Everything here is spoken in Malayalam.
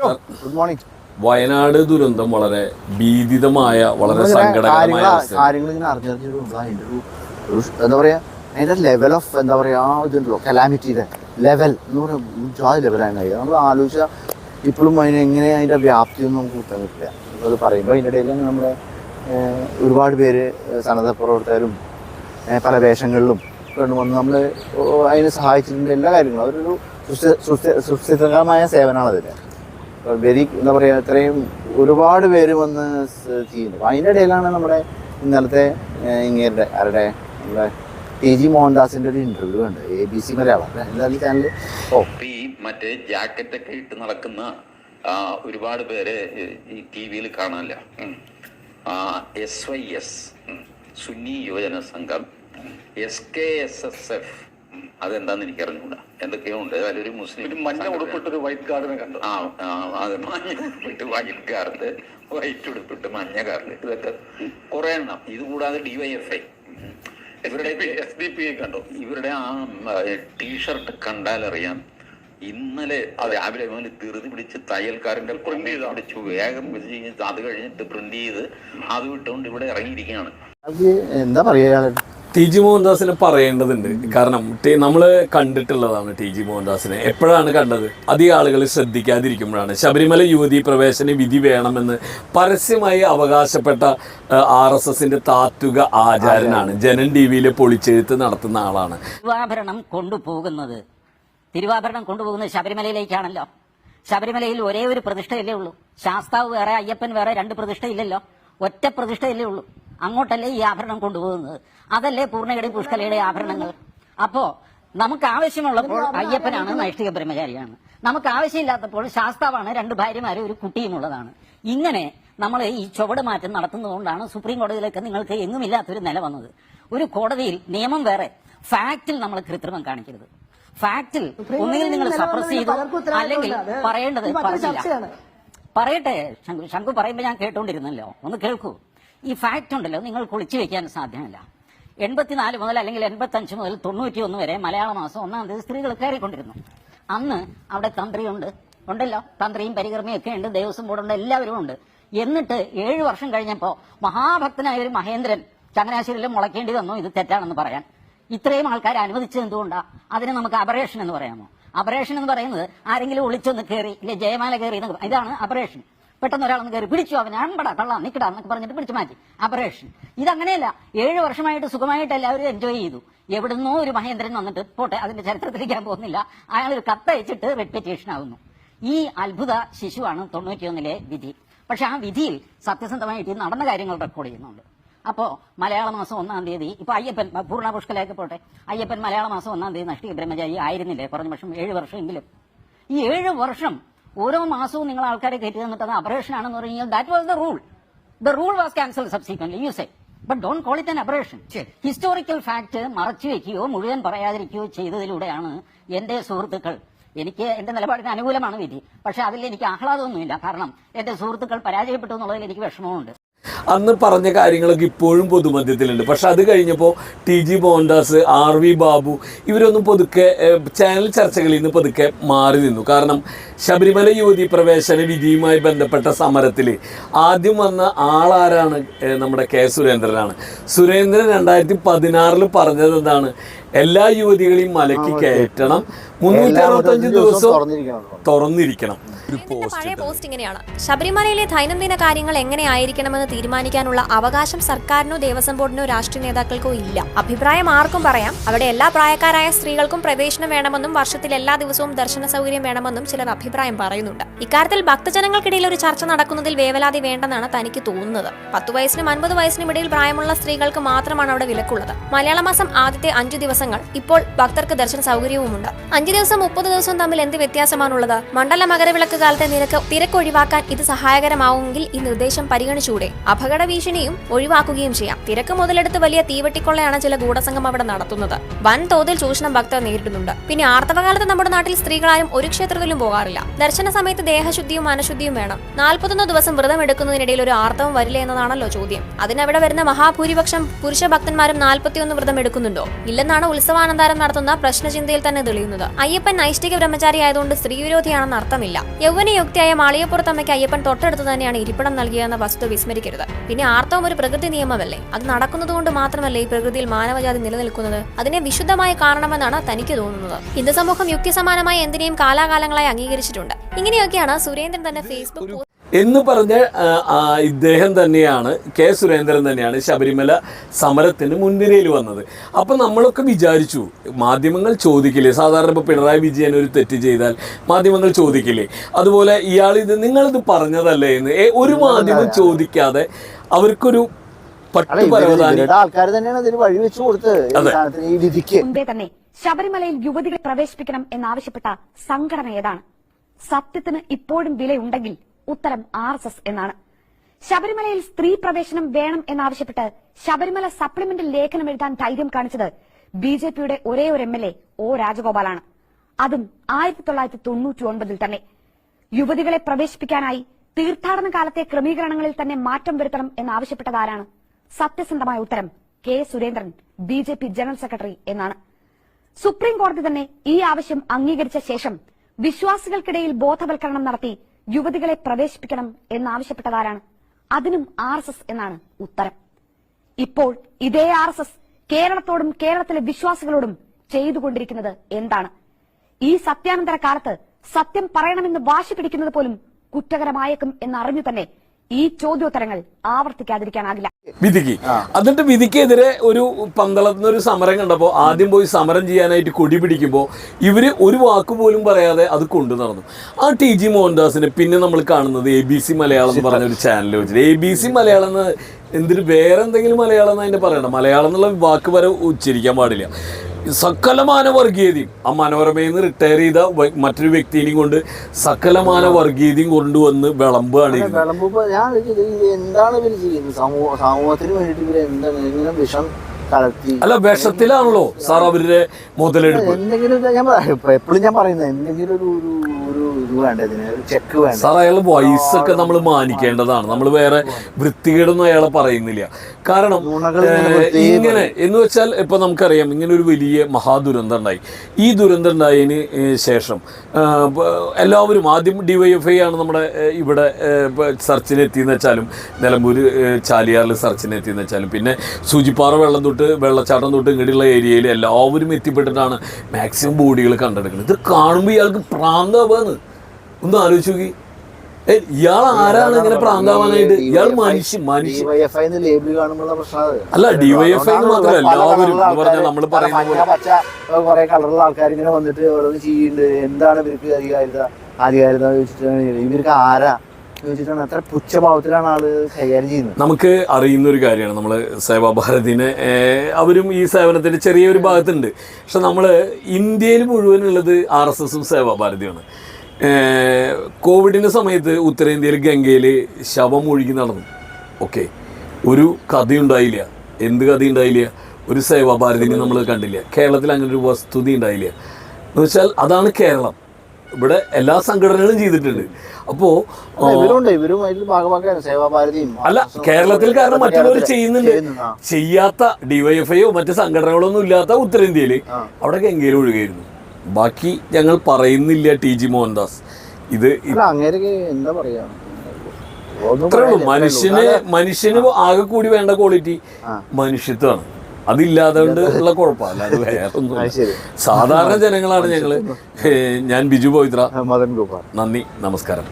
ഗുഡ് മോർണിംഗ് വയനാട് ദുരന്തം വളരെ ഭീതിതമായ വളരെ സങ്കടകരമായ കാര്യങ്ങൾ ഇങ്ങനെ അറിഞ്ഞറിഞ്ഞൊരു എന്താ പറയാ അതിന്റെ ലെവൽ ഓഫ് എന്താ പറയാ ആ ഇതുണ്ടല്ലോ കലാമിറ്റിയുടെ ലെവൽ എന്ന് പറയുമ്പോൾ ലെവലാണ് കഴിയുക നമ്മൾ ആലോചിച്ചാൽ ഇപ്പോഴും അതിന് എങ്ങനെ അതിന്റെ വ്യാപ്തി ഒന്നും നമുക്ക് കിട്ടാൻ പറ്റില്ല. അത് പറയുമ്പോൾ അതിന്റെ ഇടയിൽ നമ്മുടെ ഒരുപാട് പേര് സന്നദ്ധ പ്രവർത്തകരും പല വേഷങ്ങളിലും വന്ന് നമ്മൾ അതിനെ സഹായിച്ചിട്ടുണ്ട്. എല്ലാ കാര്യങ്ങളും. സുസ്ഥി- സുസ്ഥിരമായ സേവനമാണ് അതിന് വെരി എന്താ പറയുക ഇത്രയും ഒരുപാട് പേര് വന്ന് ചെയ്യുന്നു. ചെയ്യുന്നു അതിന്റെ ഇടയിലാണ് നമ്മുടെ ഇന്നലത്തെ ഇങ്ങേരുടെ ആരുടെ നമ്മുടെ ടി ജി മോഹൻദാസിന്റെ ഒരു ഇന്റർവ്യൂ ഉണ്ട് എ ബി സി മലയാളം എന്തായാലും ചാനൽ ഓ. ഈ മറ്റേ ജാക്കറ്റൊക്കെ ഇട്ട് നടക്കുന്ന ഒരുപാട് പേര് ഈ ടി വിയിൽ കാണാനില്ല. S Y S Sunni Yuvajana Sangham S K S S F അതെന്താന്ന് എനിക്ക് അറിഞ്ഞുകൂടാ എന്തൊക്കെയോ ഉണ്ട്. അതിലൊരു മുസ്ലിം മഞ്ഞ ഉടുപ്പിട്ടൊരു വൈറ്റ് കാർഡിനെ കണ്ടു. ആ ആ, അത് മഞ്ഞ ഉടുപ്പിട്ട് വൈറ്റ് കാർഡ് വൈറ്റ് ഉടുപ്പിട്ട് മഞ്ഞ കാർഡ് ഇതൊക്കെ കുറെ എണ്ണം. ഇത് കൂടാതെ ഡിവൈഎഫ്ഐ ഇവരുടെ എസ് ഡി പി ഐ കണ്ടു. ഇവരുടെ ആ ടീഷർട്ട് കണ്ടാൽ അറിയാം. ഇന്നലെ രാവിലെ മുതൽ ധൃതി പിടിച്ച് തയ്യൽക്കാരന്റെ പ്രിന്റ് ചെയ്ത്. പിടിച്ചു വേഗം അത് കഴിഞ്ഞിട്ട് പ്രിന്റ് ചെയ്ത് അത് വിട്ടുകൊണ്ട് ഇവിടെ ഇറങ്ങിയിരിക്കുകയാണ്. എന്താ പറയാ ഇയാൾ? ടി ജി മോഹൻദാസിനെ പറയേണ്ടതുണ്ട്. കാരണം നമ്മൾ കണ്ടിട്ടുള്ളതാണ് ടി ജി മോഹൻദാസിനെ. എപ്പോഴാണ് കണ്ടത്? അധികം ആളുകൾ ശ്രദ്ധിക്കാതിരിക്കുമ്പോഴാണ്. ശബരിമല യുവതി പ്രവേശന വിധി വേണമെന്ന് പരസ്യമായി അവകാശപ്പെട്ട ആർ എസ് എസിന്റെ താത്വിക ആചാരനാണ്. ജനൻ ടി വിയിൽ പൊളിച്ചെഴുത്ത് നടത്തുന്ന ആളാണ്. തിരുവാഭരണം കൊണ്ടുപോകുന്നത്. തിരുവാഭരണം കൊണ്ടുപോകുന്നത് ശബരിമലയിലേക്കാണല്ലോ. ശബരിമലയിൽ ഒരേ ഒരു പ്രതിഷ്ഠയല്ലേ ഉള്ളൂ. ശാസ്താവ് വേറെ അയ്യപ്പൻ വേറെ രണ്ട് പ്രതിഷ്ഠയില്ലല്ലോ. ഒറ്റ പ്രതിഷ്ഠയല്ലേ ഉള്ളൂ. അങ്ങോട്ടല്ലേ ഈ ആഭരണം കൊണ്ടുപോകുന്നത്? അതല്ലേ പൂർണയുടെ പുഷ്കലയുടെ ആഭരണങ്ങൾ? അപ്പോ നമുക്ക് ആവശ്യമുള്ളപ്പോൾ അയ്യപ്പനാണ് നൈഷ്ഠിക ബ്രഹ്മചാരിയാണ്. നമുക്ക് ആവശ്യമില്ലാത്തപ്പോൾ ശാസ്താവാണ് രണ്ട് ഭാര്യമാരും ഒരു കുട്ടിയും ഉള്ളതാണ് ഇങ്ങനെ നമ്മൾ ഈ ചുവട് മാറ്റം നടത്തുന്നതുകൊണ്ടാണ് സുപ്രീം കോടതിയിലൊക്കെ നിങ്ങൾക്ക് എങ്ങുമില്ലാത്തൊരു നില വന്നത്. ഒരു കോടതിയിൽ നിയമം വേറെ ഫാക്റ്റിൽ നമ്മൾ കൃത്രിമം കാണിക്കരുത്. ഫാക്റ്റിൽ ഒന്നുകിൽ നിങ്ങൾ സപ്രസ് ചെയ്തു അല്ലെങ്കിൽ പറയേണ്ടത് പറയില്ല പറയട്ടെ ശങ്കു ശങ്കു പറയുമ്പോൾ ഞാൻ കേട്ടോണ്ടിരുന്നല്ലോ. ഒന്ന് കേൾക്കൂ. ഈ ഫാക്റ്റ് ഉണ്ടല്ലോ നിങ്ങൾ കുളിച്ചു വെക്കാൻ സാധ്യമല്ല. എൺപത്തിനാല് മുതൽ അല്ലെങ്കിൽ എൺപത്തഞ്ച് മുതൽ തൊണ്ണൂറ്റി ഒന്ന് വരെ മലയാള മാസം ഒന്നാം തീയതി സ്ത്രീകൾ കയറിക്കൊണ്ടിരുന്നു. അന്ന് അവിടെ തന്ത്രിയുണ്ട്. ഉണ്ടല്ലോ തന്ത്രിയും പരികർമ്മയും ഒക്കെ ഉണ്ട് ദേവസ്വം ബോർഡുണ്ട് എല്ലാവരും ഉണ്ട്. എന്നിട്ട് ഏഴു വർഷം കഴിഞ്ഞപ്പോൾ മഹാഭക്തനായ ഒരു മഹേന്ദ്രൻ ചങ്ങനാശ്ശേരിയിൽ മുളയ്ക്കേണ്ടി വന്നു ഇത് തെറ്റാണെന്ന് പറയാൻ. ഇത്രയും ആൾക്കാർ അനുവദിച്ചത് എന്തുകൊണ്ടാ? അതിനെ നമുക്ക് അപറേഷൻ എന്ന് പറയാമോ? അപറേഷൻ എന്ന് പറയുന്നത് ആരെങ്കിലും ഒളിച്ചൊന്ന് കയറി ഇല്ലെ ജയമാല കയറി ഇതാണ് അപറേഷൻ പെട്ടെന്ന് ഒരാളൊന്ന് കയറി പിടിച്ചു അവൻ അമ്പടാ കള്ളാം നിക്കടാ എന്നൊക്കെ പറഞ്ഞിട്ട് പിടിച്ചു മാറ്റി. അപറേഷൻ ഇതങ്ങനെയല്ല. ഏഴ് വർഷമായിട്ട് സുഖമായിട്ട് എല്ലാവരും എൻജോയ് ചെയ്തു. എവിടുന്നോ ഒരു മഹേന്ദ്രൻ വന്നിട്ട് പോട്ടെ അതിന്റെ ചരിത്രത്തിലേക്കാൻ പോകുന്നില്ല. അയാൾ ഒരു കത്തയച്ചിട്ട് റെപ്യൂട്ടേഷൻ ആവുന്നു. ഈ അത്ഭുത ശിശുവാണ് തൊണ്ണൂറ്റിയൊന്നിലെ വിധി. പക്ഷെ ആ വിധിയിൽ സത്യസന്ധമായിട്ട് നടന്ന കാര്യങ്ങൾ റെക്കോർഡ് ചെയ്യുന്നുണ്ട്. അപ്പോ മലയാള മാസം ഒന്നാം തീയതി ഇപ്പൊ അയ്യപ്പൻ പൂർണ പുഷ്കലേക്ക് പോട്ടെ. അയ്യപ്പൻ മലയാള മാസം ഒന്നാം തീയതി നഷ്ടിക ബ്രഹ്മചാരി ആയിരുന്നില്ലേ? കുറഞ്ഞ വർഷം ഏഴ് ഈ ഏഴ് വർഷം ഓരോ മാസവും നിങ്ങൾ ആൾക്കാരെ കയറ്റി തന്നിട്ട് അത് അപറേഷൻ ആണെന്ന് പറഞ്ഞാൽ that was the rule the rule was cancel subsequent you say but don't call it an aberration historical fact മറച്ചു വെക്കുകയോ മുഴുവൻ പറയാതിരിക്കുകയോ ചെയ്തതിലൂടെയാണ് എന്റെ സുഹൃത്തുക്കൾ എനിക്ക് എന്റെ നിലപാടിന് അനുകൂലമാണ് വിധി. പക്ഷെ അതിൽ എനിക്ക് ആഹ്ലാദമൊന്നുമില്ല. കാരണം എന്റെ സുഹൃത്തുക്കൾ പരാജയപ്പെട്ടു എന്നുള്ളതിൽ എനിക്ക് വിഷമമുണ്ട് അന്ന് പറഞ്ഞ കാര്യങ്ങളൊക്കെ ഇപ്പോഴും പൊതുമധ്യത്തിലുണ്ട്. പക്ഷെ അത് കഴിഞ്ഞപ്പോൾ T G Mohandas R V Babu ഇവരൊന്നും പതുക്കെ ചാനൽ ചർച്ചകളിൽ നിന്ന് പതുക്കെ മാറി നിന്നു. കാരണം ശബരിമല യുവതി പ്രവേശന വിധിയുമായി ബന്ധപ്പെട്ട സമരത്തിൽ ആദ്യം വന്ന ആളാരാണ് നമ്മുടെ കെ സുരേന്ദ്രനാണ്. സുരേന്ദ്രൻ രണ്ടായിരത്തി പതിനാറിൽ പറഞ്ഞത് എന്താണ്? എല്ലാ യുവതികളെയും മലക്കി കയറ്റണം. മുന്നൂറ്റി അറുപത്തഞ്ച് ദിവസം തുറന്നിരിക്കണം. ശബരിമലയിലെ ദൈനംദിന കാര്യങ്ങൾ എങ്ങനെ ആയിരിക്കണമെന്ന് തീരുമാനിക്കാനുള്ള അവകാശം സർക്കാരിനോ ദേവസ്വം ബോർഡിനോ രാഷ്ട്രീയ നേതാക്കൾക്കോ ഇല്ല. അഭിപ്രായം ആർക്കും പറയാം. അവിടെ എല്ലാ പ്രായക്കാരായ സ്ത്രീകൾക്കും പ്രവേശനം വേണമെന്നും വർഷത്തിൽ എല്ലാ ദിവസവും ദർശന സൗകര്യം വേണമെന്നും ചിലർ അഭിപ്രായം പറയുന്നുണ്ട്. ഇക്കാര്യത്തിൽ ഭക്തജനങ്ങൾക്കിടയിൽ ഒരു ചർച്ച നടക്കുന്നതിൽ വേവലാതി വേണ്ടെന്നാണ് തനിക്ക് തോന്നുന്നത്. പത്തു വയസ്സിനും അൻപത് വയസ്സിനും ഇടയിൽ പ്രായമുള്ള സ്ത്രീകൾക്ക് മാത്രമാണ് അവിടെ വിലക്കുള്ളത്. മലയാള മാസം ആദ്യത്തെ അഞ്ചു ദിവസങ്ങൾ ഇപ്പോൾ ഭക്തർക്ക് ദർശന സൗകര്യവുമുണ്ട്. അഞ്ചു ദിവസം മുപ്പത് ദിവസം തമ്മിൽ എന്ത് വ്യത്യാസമാണുള്ളത്? മണ്ഡല മകരവിളക്ക് കാലത്തെ നിരക്ക് തിരക്ക് ഒഴിവാക്കാൻ ഇത് സഹായകരമാവുമെങ്കിൽ ഈ നിർദ്ദേശം പരിഗണിച്ചൂടെ അപകട ഭീഷണിയും ഒഴിവാക്കുകയും ചെയ്യാം. തിരക്ക് മുതലെടുത്ത് വലിയ തീവട്ടിക്കൊള്ളയാണ് ചില ഗൂഢസംഘം അവിടെ നടത്തുന്നത്. വൻ തോതിൽ ചൂഷണം ഭക്തർ നേരിടുന്നുണ്ട്. പിന്നെ ആർത്തവകാലത്ത് നമ്മുടെ നാട്ടിൽ സ്ത്രീകളാരും ഒരു ക്ഷേത്രത്തിലും പോകാറില്ല. ദർശന സമയത്ത് ദേഹശുദ്ധിയും മനഃശുദ്ധിയും വേണം. നാൽപ്പത്തൊന്ന് ദിവസം വ്രതം എടുക്കുന്നതിനിടയിൽ ഒരു ആർത്തവം വരില്ല എന്നതാണല്ലോ ചോദ്യം. അതിനവിടെ വരുന്ന മഹാഭൂരിപക്ഷം പുരുഷ ഭക്തന്മാരും നാൽപ്പത്തിയൊന്ന് വ്രതം എടുക്കുന്നുണ്ടോ? ഇല്ലെന്നാണ് ഉത്സവാനന്താരം നടത്തുന്ന പ്രശ്നചിന്തയിൽ തന്നെ തെളിയുന്നത്. അയ്യപ്പൻ നൈഷ്ഠിക ബ്രഹ്മചാരി ആയതുകൊണ്ട് സ്ത്രീവിരോധിയാണെന്ന് അർത്ഥമില്ല. യൗവനയുക്തിയായ മാളികപ്പുറത്തമ്മയ്ക്ക് അയ്യപ്പൻ തൊട്ടടുത്ത് തന്നെയാണ് ഇരിപ്പിടം നൽകിയെന്ന വസ്തു വിസ്മരിക്കരുത്. പിന്നെ ആർത്തവം ഒരു പ്രകൃതി നിയമമല്ലേ? അത് നടക്കുന്നത് കൊണ്ട് മാത്രമല്ലേ ഈ പ്രകൃതിയിൽ മാനവജാതി നിലനിൽക്കുന്നത്? അതിനെ വിശുദ്ധമായ കാണണമെന്നാണ് തനിക്ക് തോന്നുന്നത്. ഹിന്ദു സമൂഹം യുക്തിസമാനമായി എന്തിനേയും കാലാകാലങ്ങളായി അംഗീകരിച്ചിട്ടുണ്ട്. ഇങ്ങനെയൊക്കെയാണ് സുരേന്ദ്രൻ തന്നെ ഫേസ്ബുക്ക് എന്ന് പറഞ്ഞ ഇദ്ദേഹം തന്നെയാണ് കെ. സുരേന്ദ്രൻ തന്നെയാണ് ശബരിമല സമരത്തിന് മുൻനിരയിൽ വന്നത്. അപ്പം നമ്മളൊക്കെ വിചാരിച്ചു മാധ്യമങ്ങൾ ചോദിക്കില്ലേ? സാധാരണ ഇപ്പോൾ പിണറായി വിജയൻ ഒരു തെറ്റ് ചെയ്താൽ മാധ്യമങ്ങൾ ചോദിക്കില്ലേ? അതുപോലെ ഇയാൾ ഇത് നിങ്ങളിത് പറഞ്ഞതല്ലേ എന്ന്. ഒരു മാധ്യമം ചോദിക്കാതെ അവർക്കൊരു ആൾക്കാർ തന്നെയാണ് ഇതിന് വഴി വെച്ച് കൊടുത്തത്. ഈ അതെ. സാധനത്തിന് ഈ വിധിക്ക്. മുമ്പേ തന്നെ ശബരിമലയിൽ യുവതികളെ പ്രവേശിപ്പിക്കണം എന്നാവശ്യപ്പെട്ട സംഘടന ഏതാണ്? സത്യത്തിന് ഇപ്പോഴും വിലയുണ്ടെങ്കിൽ ഉത്തരം ആർ എസ് എസ് എന്നാണ്. ശബരിമലയിൽ സ്ത്രീ പ്രവേശനം വേണം എന്നാവശ്യപ്പെട്ട് ശബരിമല സപ്ലിമെന്റ് ലേഖനം എഴുതാൻ ധൈര്യം കാണിച്ചത് ബി ജെ പിയുടെ ഒരേ ഒരു എം എൽ എ ഒ രാജഗോപാലാണ്. അതും ആയിരത്തി തൊള്ളായിരത്തി തൊണ്ണൂറ്റി ഒൻപതിൽ തന്നെ. യുവതികളെ പ്രവേശിപ്പിക്കാനായി തീർത്ഥാടന കാലത്തെ ക്രമീകരണങ്ങളിൽ തന്നെ മാറ്റം വരുത്തണം എന്നാവശ്യപ്പെട്ടതാരാണ് സത്യസന്ധമായ ഉത്തരം K Surendran B J P general secretary എന്നാണ്. സുപ്രീം കോടതി തന്നെ ഈ ആവശ്യം അംഗീകരിച്ച ശേഷം വിശ്വാസികൾക്കിടയിൽ ബോധവൽക്കരണം നടത്തി യുവതികളെ പ്രവേശിപ്പിക്കണം എന്നാവശ്യപ്പെട്ടതാരാണ്? അതിനും ആർ എസ് എസ് എന്നാണ് ഉത്തരം. ഇപ്പോൾ ഇതേ ആർ എസ് എസ് കേരളത്തോടും കേരളത്തിലെ വിശ്വാസികളോടും ചെയ്തുകൊണ്ടിരിക്കുന്നത് എന്താണ്? ഈ സത്യാനന്തര കാലത്ത് സത്യം പറയണമെന്ന് വാശി പിടിക്കുന്നത് പോലും കുറ്റകരമായേക്കും എന്നറിഞ്ഞു തന്നെ ഈ ചോദ്യോത്തരങ്ങൾ ആവർത്തിക്കാതിരിക്കാനാകില്ല. വിധിക്ക്. എന്നിട്ട് വിധിക്കെതിരെ ഒരു പന്തളത്തുനിന്ന് ഒരു സമരം കണ്ടപ്പോ ആദ്യം പോയി സമരം ചെയ്യാനായിട്ട് കൊടി പിടിക്കുമ്പോൾ ഇവർ ഒരു വാക്ക് പോലും പറയാതെ അത് കൊണ്ടു നടന്നു. ആ ടി ജി മോഹൻദാസിനെ പിന്നെ നമ്മൾ കാണുന്നത് എ ബി സി മലയാളം എന്ന് പറഞ്ഞ ഒരു ചാനൽ വെച്ചിട്ട്. എ ബി സി മലയാളം എന്ന് എന്തിന് വേറെ എന്തെങ്കിലും മലയാളം എന്ന് അതിന്റെ പറയണം മലയാളം എന്നുള്ള വാക്ക് വരെ ഉച്ചരിക്കാൻ പാടില്ല. സകലമാന വർഗീയതയും ആ മനോരമയിൽ നിന്ന് റിട്ടയർ ചെയ്ത മറ്റൊരു വ്യക്തിനെയും കൊണ്ട് സകലമാന വർഗീയതയും കൊണ്ടുവന്ന് ഞാൻ എന്താണ് ഇവർ ചെയ്യുന്നത്? സമൂഹത്തിന് വേണ്ടിയിട്ട് ഇവർ എന്താണ് ഇങ്ങനെ വിഷം അല്ല വിഷത്തിലാണല്ലോ സാർ അവരുടെ മുതലെടുപ്പ്. എന്തെങ്കിലും ഞാൻ എപ്പോഴും ഞാൻ പറയുന്നത് എന്തെങ്കിലും ഒരു ഒരു ഇത് വേണ്ട ഇതിന് ഒരു ചെക്ക് വേണ്ട. സാർ അയാളെ വയസ്സൊക്കെ നമ്മൾ മാനിക്കേണ്ടതാണ്. നമ്മൾ വേറെ വൃത്തികേടൊന്നും അയാളെ പറയുന്നില്ല. കാരണം ഇങ്ങനെ എന്ന് വെച്ചാൽ ഇപ്പൊ നമുക്കറിയാം ഇങ്ങനെ ഒരു വലിയ മഹാദുരന്തം ഉണ്ടായി. ഈ ദുരന്തം ഉണ്ടായതിന് ശേഷം എല്ലാവരും ആദ്യം ഡിവൈഎഫ്ഐ ആണ് നമ്മുടെ ഇവിടെ സെർച്ചിനെത്തിയെന്ന് വെച്ചാലും നിലമ്പൂർ ചാലിയാറിൽ സെർച്ചിനെത്തിയെന്ന് വെച്ചാലും പിന്നെ സൂചിപ്പാറ വെള്ളം തൊട്ട് വെള്ളച്ചാട്ടം തൊട്ട് ഇങ്ങനെയുള്ള ഏരിയയിൽ എല്ലാവരും എത്തിപ്പെട്ടിട്ടാണ് മാക്സിമം ബോഡികൾ കണ്ടെടുക്കുന്നത്. ഇത് കാണുമ്പോൾ ഇയാൾക്ക് പ്രാന്താവാന്ന് ഒന്ന് ആലോചിച്ച് നോക്കി. ഇയാൾ ആരാണ് ഇങ്ങനെ പ്രാന്താവാനായിട്ട്? ഇയാൾ പ്രശ്നം അത്. അല്ല, ഡിവൈഎഫ്ഐ എന്ന് മാത്രമല്ല, എല്ലാവരും എന്ന് പറഞ്ഞാൽ പല. പറയുന്ന കുറെ കളറുള്ള ആൾക്കാർ ഇങ്ങനെ വന്നിട്ട് ഓരോന്ന് ചെയ്യുന്നുണ്ട്. എന്താണ് ഇവർക്ക് അധികാരിത അധികാരിത ചോദിച്ചിട്ടാണ് ഇവർക്ക് ആരാ ചോദിച്ചിട്ടാണ് എത്ര പുച്ഛഭാവത്തിലാണ് ആൾ കൈകാര്യം ചെയ്യുന്നത്. നമുക്ക് അറിയുന്ന ഒരു കാര്യമാണ്. നമ്മൾ സേവാഭാരതിനെ അവരും ഈ സേവനത്തിന്റെ ചെറിയൊരു ഭാഗത്തുണ്ട്. പക്ഷെ നമ്മൾ ഇന്ത്യയിൽ മുഴുവനുള്ളത് ആർ എസ് എസും സേവാഭാരതിയാണ് കോവിഡിന്റെ സമയത്ത് ഉത്തരേന്ത്യയിൽ ഗംഗയിൽ ശവം ഒഴുകി നടന്നു. ഓക്കെ. ഒരു കഥയുണ്ടായില്ല. എന്ത് കഥ ഉണ്ടായില്ല ഒരു സേവാഭാരതിനെ നമ്മൾ കണ്ടില്ല. കേരളത്തിൽ അങ്ങനെ ഒരു വസ്തുത ഉണ്ടായില്ല. എന്ന് വെച്ചാൽ അതാണ് കേരളം. ഇവിടെ എല്ലാ സംഘടനകളും ചെയ്തിട്ടുണ്ട്. അപ്പോ അല്ല, കേരളത്തിൽ കാരണം മറ്റുള്ളവർ ചെയ്യുന്നുണ്ട്. ചെയ്യാത്ത ഡിവൈഎഫ്ഐയോ മറ്റ് സംഘടനകളൊന്നും ഇല്ലാത്ത ഉത്തരേന്ത്യയിൽ അവിടെ ഗംഗയിൽ ഒഴുകയായിരുന്നു ബാക്കി ഞങ്ങൾ പറയുന്നില്ല ടി ജി മോഹൻദാസ്. ഇത് എന്താ പറയാ? ഉള്ളൂ. മനുഷ്യന് മനുഷ്യന് ആകെ കൂടി വേണ്ട ക്വാളിറ്റി മനുഷ്യത്വമാണ്. അതില്ലാതെ കൊണ്ട് ഉള്ള കുഴപ്പമില്ല. അത് വേറെ ഒന്നും. സാധാരണ ജനങ്ങളാണ് ഞങ്ങൾ. ഞാൻ ബിജു പവിത്ര. മദൻ ഗോപാൽ. നന്ദി. നമസ്കാരം.